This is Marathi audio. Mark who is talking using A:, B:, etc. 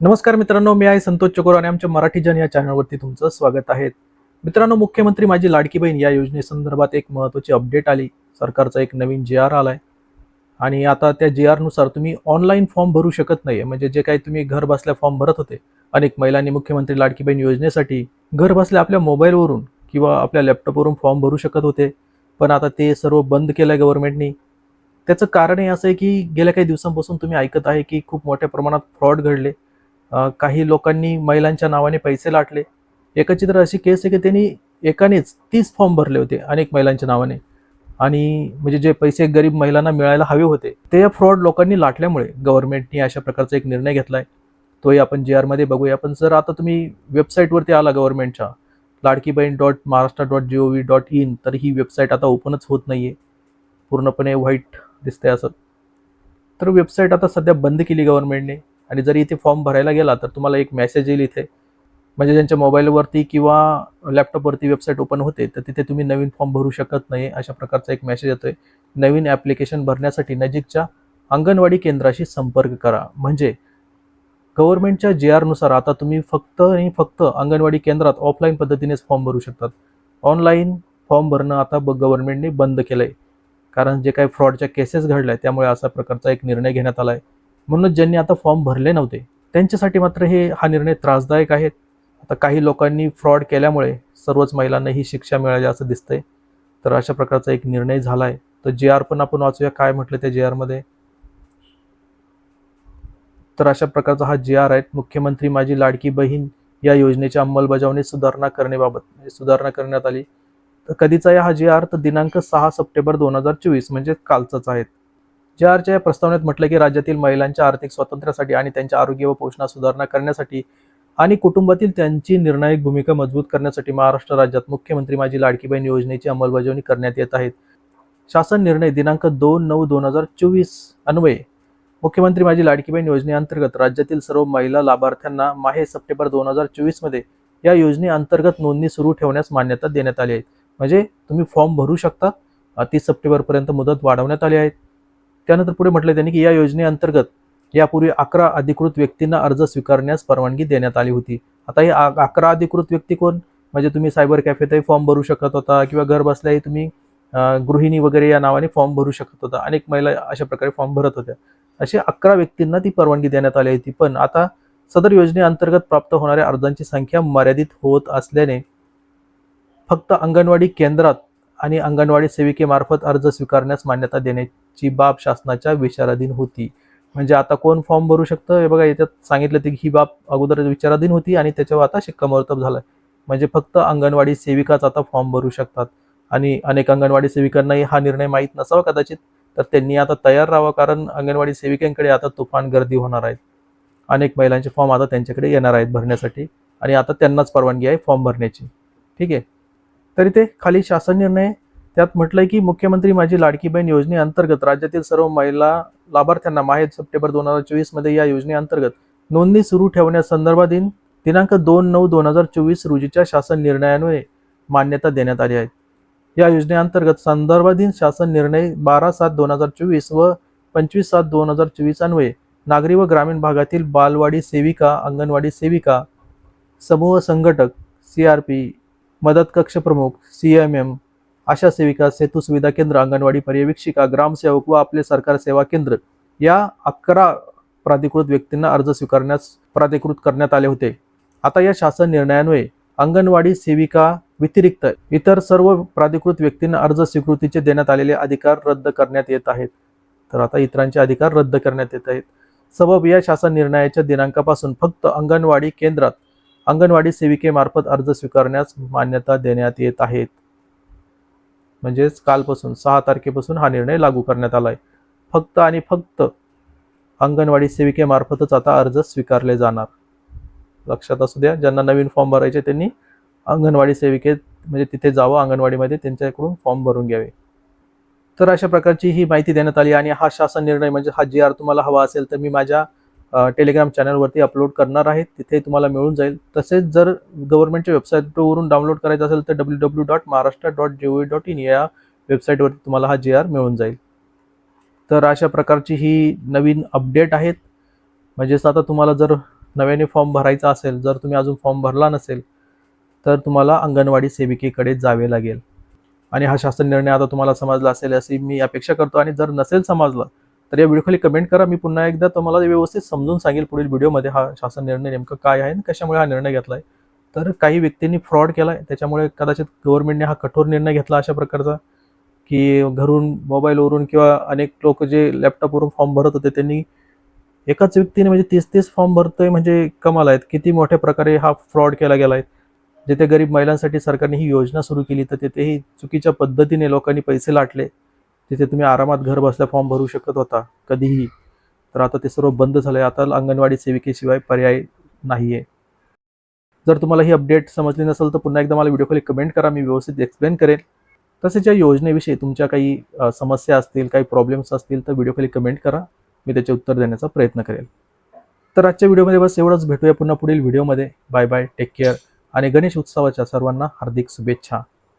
A: नमस्कार मित्रांनो मी आहे संतोष चकोर आणि आमच्या मराठी जन या चॅनलवरती तुमचं स्वागत आहे. मित्रांनो मुख्यमंत्री माझी लाडकी बहीण या योजनेसंदर्भात एक महत्त्वाची अपडेट आली. सरकारचा एक नवीन जे आर आलाय. आणि आता त्या जे आरनुसार तुम्ही ऑनलाईन फॉर्म भरू शकत नाही म्हणजे जे काही तुम्ही घर बसल्या फॉर्म भरत होते अनेक महिलांनी मुख्यमंत्री लाडकी बहीण योजनेसाठी घर बसल्या आपल्या मोबाईलवरून किंवा आपल्या लॅपटॉपवरून फॉर्म भरू शकत होते. पण आता ते सर्व बंद केलं आहे गव्हर्नमेंटनी त्याचं कारण हे असं आहे की गेल्या काही दिवसांपासून तुम्ही ऐकत आहे की खूप मोठ्या प्रमाणात फ्रॉड घडले. काही लोकांनी महिलांच्या नावाने पैसे लाटले. एकचित्र अशी केस आहे की त्यांनी एकानेच तीस फॉर्म भरले होते अनेक महिलांच्या नावाने. आणि म्हणजे जे पैसे गरीब महिलांना मिळायला हवे होते ते फ्रॉड लोकांनी लाटल्यामुळे गव्हर्नमेंटनी अशा प्रकारचा एक निर्णय घेतलाय. तोही आपण जे आरमध्ये बघूया. पण जर आता तुम्ही वेबसाईटवरती आला गव्हर्नमेंटच्या. Ladki Bahin dot Maharashtra dot g o v dot in तर ही वेबसाईट आता ओपनच होत नाही आहे पूर्णपणे व्हाईट दिसते असं. तर वेबसाईट आता सध्या बंद केली गव्हर्नमेंटने. आणि जरी इथे फॉर्म भरायला गेला तर तुम्हाला एक मेसेज येईल इथे. म्हणजे ज्यांच्या मोबाईलवरती किंवा लॅपटॉपवरती वेबसाईट ओपन होते तर तिथे तुम्ही नवीन फॉर्म भरू शकत नाही अशा प्रकारचा एक मेसेज येतोय. नवीन ॲप्लिकेशन भरण्यासाठी नजीकच्या अंगणवाडी केंद्राशी संपर्क करा. म्हणजे गव्हर्नमेंटच्या जे आरनुसार आता तुम्ही फक्त आणि फक्त अंगणवाडी केंद्रात ऑफलाईन पद्धतीनेच फॉर्म भरू शकतात. ऑनलाईन फॉर्म भरणं आता ब गव्हर्नमेंटने बंद केलं आहे कारण जे काही फ्रॉडच्या केसेस घडल्या त्यामुळे असा प्रकारचा एक निर्णय घेण्यात आला आहे म्हणून ज्यांनी आता फॉर्म भरले नव्हते त्यांच्यासाठी मात्र हे हा निर्णय त्रासदायक आहे. आता काही लोकांनी फ्रॉड केल्यामुळे सर्वच महिलांना ही शिक्षा मिळाली असं दिसतंय. तर अशा प्रकारचा एक निर्णय झाला आहे तर जे आर पण आपण वाचूया काय म्हटलं त्या जे आरमध्ये तर अशा प्रकारचा हा जे आर आहे मुख्यमंत्री माझी लाडकी बहीण या योजनेच्या अंमलबजावणी सुधारणा करण्याबाबत म्हणजे सुधारणा करण्यात आली. तर कधीचा हा जे आर तर दिनांक सहा सप्टेंबर दोन हजार चोवीस म्हणजे कालचाच आहे. जे आरच्या या प्रस्तावनेत म्हटलं की राज्यातील महिलांच्या आर्थिक स्वातंत्र्यासाठी आणि त्यांच्या आरोग्य व पोषणात सुधारणा करण्यासाठी आणि कुटुंबातील त्यांची निर्णायक भूमिका मजबूत करण्यासाठी महाराष्ट्र राज्यात मुख्यमंत्री माझी लाडकी बहीण योजनेची अंमलबजावणी करण्यात येत आहेत शासन निर्णय दिनांक दोन नऊ दोन हजार चोवीस अन्वये. मुख्यमंत्री माझी लाडकी बहीण योजनेअंतर्गत राज्यातील सर्व महिला लाभार्थ्यांना माहे सप्टेंबर दोन हजार चोवीसमध्ये या योजनेअंतर्गत नोंदणी सुरू ठेवण्यास मान्यता देण्यात आली आहे. म्हणजे तुम्ही फॉर्म भरू शकता. तीस सप्टेंबरपर्यंत मुदत वाढवण्यात आली आहे. त्यानंतर पुढे म्हटलं त्यांनी की या योजनेअंतर्गत यापूर्वी अकरा अधिकृत व्यक्तींना अर्ज स्वीकारण्यास परवानगी देण्यात आली होती. आता हे अकरा अधिकृत व्यक्ती कोण? म्हणजे तुम्ही सायबर कॅफेतही फॉर्म भरू शकत होता किंवा घर बसल्याही तुम्ही गृहिणी वगैरे या नावाने फॉर्म भरू शकत होता. अनेक महिला अशा प्रकारे फॉर्म भरत होत्या. असे अकरा व्यक्तींना ती परवानगी देण्यात आली होती. पण आता सदर योजनेअंतर्गत प्राप्त होणाऱ्या अर्जांची संख्या मर्यादित होत असल्याने फक्त अंगणवाडी केंद्रात आणि अंगणवाडी सेविकेमार्फत अर्ज स्वीकारण्यास मान्यता देण्याची बाब शासनाच्या विचाराधीन होती. म्हणजे आता कोण फॉर्म भरू शकतं? हे बघा याच्यात सांगितलं ते की ही बाब अगोदर विचाराधीन होती आणि त्याच्यावर आता शिक्कामोर्तब झालाय. म्हणजे फक्त अंगणवाडी सेविकाच आता फॉर्म भरू शकतात. आणि अनेक अंगणवाडी सेविकांनाही हा निर्णय माहीत नसावा कदाचित तर त्यांनी आता तयार राहावं कारण अंगणवाडी सेविकांकडे आता तुफान गर्दी होणार आहे. अनेक महिलांचे फॉर्म आता त्यांच्याकडे येणार आहेत भरण्यासाठी आणि आता त्यांनाच परवानगी आहे फॉर्म भरण्याची. ठीक आहे? तरी ते खाली शासन निर्णय त्यात म्हटलंय की मुख्यमंत्री माझी लाडकी बहीण योजनेअंतर्गत राज्यातील सर्व महिला लाभार्थ्यांना माहीत सप्टेंबर दोन हजार चोवीसमध्ये या योजनेअंतर्गत नोंदणी सुरू ठेवण्यासंदर्भात दिनांक दोन नऊ दोन हजार चोवीस रोजीच्या शासन निर्णयान्वये मान्यता देण्यात आली आहे. या योजनेअंतर्गत संदर्भाधीन शासन निर्णय बारा सात दोन हजार चोवीस व पंचवीस सात दोन हजार चोवीस अन्वये नागरी व ग्रामीण भागातील बालवाडी सेविका अंगणवाडी सेविका समूह संघटक सी आर पी मदत कक्ष प्रमुख सी एम एम आशा सेविका सेतू सुविधा केंद्र अंगणवाडी पर्यवेक्षिका ग्रामसेवक व आपले सरकार सेवा केंद्र या अकरा प्राधिकृत व्यक्तींना अर्ज स्वीकारण्यास प्राधिकृत करण्यात आले होते. आता या शासन निर्णयान्वये अंगणवाडी सेविका व्यतिरिक्त इतर सर्व प्राधिकृत व्यक्तींना अर्ज स्वीकृतीचे देण्यात आलेले अधिकार रद्द करण्यात येत आहेत. तर आता इतरांचे अधिकार रद्द करण्यात येत आहेत. सबब या शासन निर्णयाच्या दिनांकापासून फक्त अंगणवाडी केंद्रात अंगणवाडी सेविकेमार्फत अर्ज स्वीकारण्यास मान्यता देण्यात येत आहेत म्हणजेच कालपासून सहा तारखेपासून हा निर्णय लागू करण्यात आला आहे फक्त आणि फक्त अंगणवाडी सेविकेमार्फतच आता अर्ज स्वीकारले जाणार. लक्षात असू द्या ज्यांना नवीन फॉर्म भरायचे त्यांनी अंगणवाडी सेविकेत म्हणजे तिथे जावं अंगणवाडीमध्ये त्यांच्याकडून फॉर्म भरून घ्यावे. तर अशा प्रकारची ही माहिती देण्यात आली आणि हा शासन निर्णय म्हणजे हा जी आर तुम्हाला हवा असेल तर मी माझ्या टेलिग्राम चॅनलवरती अपलोड करणार आहे. तिथे तुम्हाला मिळून जाईल. तसेच जर गव्हर्नमेंटच्या वेबसाईटवरून डाउनलोड करायचं असेल तर W W dot Maharashtra dot G O dot in या वेबसाईटवरती तुम्हाला हा जी आर मिळून जाईल. तर अशा प्रकारची ही नवीन अपडेट आहेत. म्हणजेच आता तुम्हाला जर नव्याने फॉर्म भरायचा असेल जर तुम्ही अजून फॉर्म भरला नसेल तर तुम्हाला अंगणवाडी सेविकेकडे जावे लागेल. आणि हा शासन निर्णय आता तुम्हाला समजला असेल अशी मी अपेक्षा करतो. आणि जर नसेल समजला तर या व्हिडिओखाली कमेंट करा. मी पुन्हा एकदा तुम्हाला व्यवस्थित समजून सांगेल पुढील व्हिडिओमध्ये हा शासन निर्णय नेमकं काय आहे आणि कशामुळे हा निर्णय घेतला आहे तर काही व्यक्तींनी फ्रॉड केला आहे त्याच्यामुळे कदाचित गव्हर्नमेंटने हा कठोर निर्णय घेतला अशा प्रकारचा की घरून मोबाईलवरून किंवा अनेक लोक जे लॅपटॉपवरून फॉर्म भरत होते त्यांनी एकाच व्यक्तीने म्हणजे तीस तीस फॉर्म भरतोय म्हणजे कमाल आहेत. किती मोठ्या प्रकारे हा फ्रॉड केला गेला आहे जिथे गरीब महिलांसाठी सरकारने ही योजना सुरू केली तर तिथेही चुकीच्या पद्धतीने लोकांनी पैसे लाटले. तिथे तुम्ही आरामात घर बसल्या फॉर्म भरू शकत होता कधीही. तर आता ते सर्व बंद झालंय. आता अंगणवाडी सेविकेशिवाय पर्याय नाही आहे जर तुम्हाला ही अपडेट समजली नसेल तर पुन्हा एकदा मला व्हिडिओ खाली कमेंट करा. मी व्यवस्थित एक्सप्लेन करेन. तसेच या योजनेविषयी तुमच्या काही समस्या असतील काही प्रॉब्लेम्स असतील तर व्हिडिओ खाली कमेंट करा. मी त्याचे उत्तर देण्याचा प्रयत्न करेल. तर आजच्या व्हिडिओमध्ये बस एवढंच. भेटूया पुन्हा पुढील व्हिडिओमध्ये बाय बाय टेक केअर आणि गणेश उत्सवाच्या सर्वांना हार्दिक शुभेच्छा.